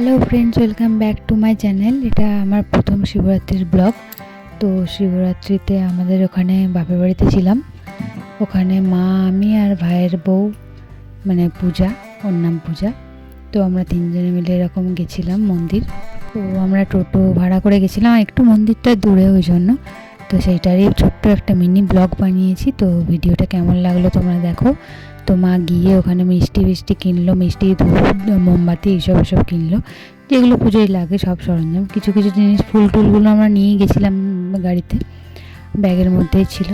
Hello friends welcome back to my channel এটা আমার প্রথম শিবরাত্রির ব্লগ। তো শিবরাত্রিতে আমাদের ওখানে বাপের বাড়িতে ছিলাম। ওখানে মা, আমি আর ভাইয়ের বউ মানে পূজা, ওর নাম পূজা। তো আমরা তিনজনে মিলে এরকম গেছিলাম মন্দির। তো আমরা টোটো ভাড়া করে গেছিলাম। একটু মন্দিরটা দূরে ওই জন্য। তো সেইটারই ছোট্ট একটা মিনি ব্লগ বানিয়েছি। তো ভিডিওটা কেমন লাগল তোমরা দেখো। তো মা গিয়ে ওখানে মিষ্টি ফিষ্টি কিনলো, মিষ্টি ধূপ মোমবাতি এইসব এসব কিনলো। যেগুলো পুজোয় লাগে সব সরঞ্জাম। কিছু কিছু জিনিস ফুল টুলগুলো আমরা নিয়ে গেছিলাম গাড়িতে, ব্যাগের মধ্যেই ছিল।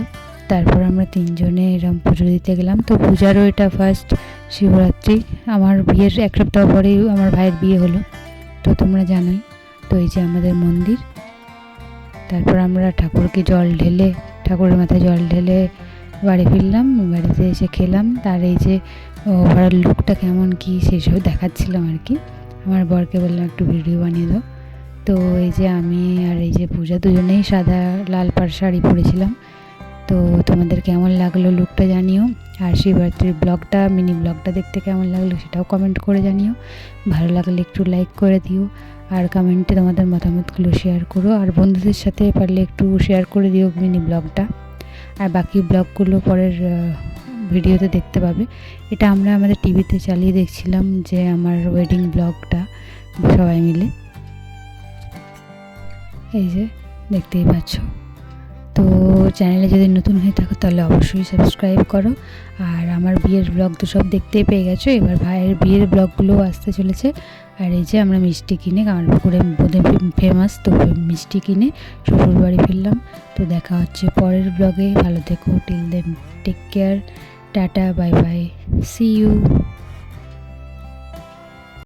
তারপর আমরা তিনজনে এরম পুজো দিতে গেলাম। তো পূজারও এটা ফার্স্ট শিবরাত্রি। আমার বিয়ের এক সপ্তাহ পরেই আমার ভাইয়ের বিয়ে হলো। তো তোমরা জানোই। তো এই যে আমাদের মন্দির। তারপর আমরা ঠাকুরকে জল ঢেলে, ঠাকুরের মাথায় জল ঢেলে বাড়ি ফিরলাম। বাড়িতে এসে খেলাম। তার এই যে ওভারঅল লুকটা কেমন, কি সেসব দেখাচ্ছিলাম আর কি। আমার বরকে বললাম, একটু ভিডিও বানিয়ে দাও। তো এই যে আমি আর এই যে পূজা দুজনেই সাদা লাল পাড় শাড়ি পরেছিলাম। তো তোমাদের কেমন লাগল লুকটা জানিও। আর শিবরাত্রির ব্লগটা মিনি ব্লগটা দেখতে কেমন লাগল সেটাও কমেন্ট করে জানিও। ভালো লাগলে একটু লাইক করে দিও। আর কমেন্টে তোমাদের মতামতগুলো শেয়ার করো। আর বন্ধুদের সাথে পারলে একটু শেয়ার করে দিও মিনি ব্লগটা আর বাকি ব্লগগুলো পরের ভিডিওতে দেখতে পাবে। এটা আমরা আমাদের টিভিতে চালিয়ে দেখছিলাম যে আমার ওয়েডিং ব্লগটা সবাই মিলে। এই যে, দেখতেই পাচ্ছ। তো চ্যানেলে যদি নতুন হয়ে থাকো তাহলে অবশ্যই সাবস্ক্রাইব করো। আর আমার বিয়ের ব্লগ তো সব দেখতেই পেয়ে গেছো। এবার ভাইয়ের বিয়ের ব্লগগুলোও আসতে চলেছে। আর এই যে আমরা মিষ্টি কিনে কামারপুকুরে বোধে ফেমাস তো মিষ্টি কিনে শ্বশুর বাড়ি ফিরলাম। তো দেখা হচ্ছে পরের ব্লগে ভালো থেকো till then take care tata bye bye see you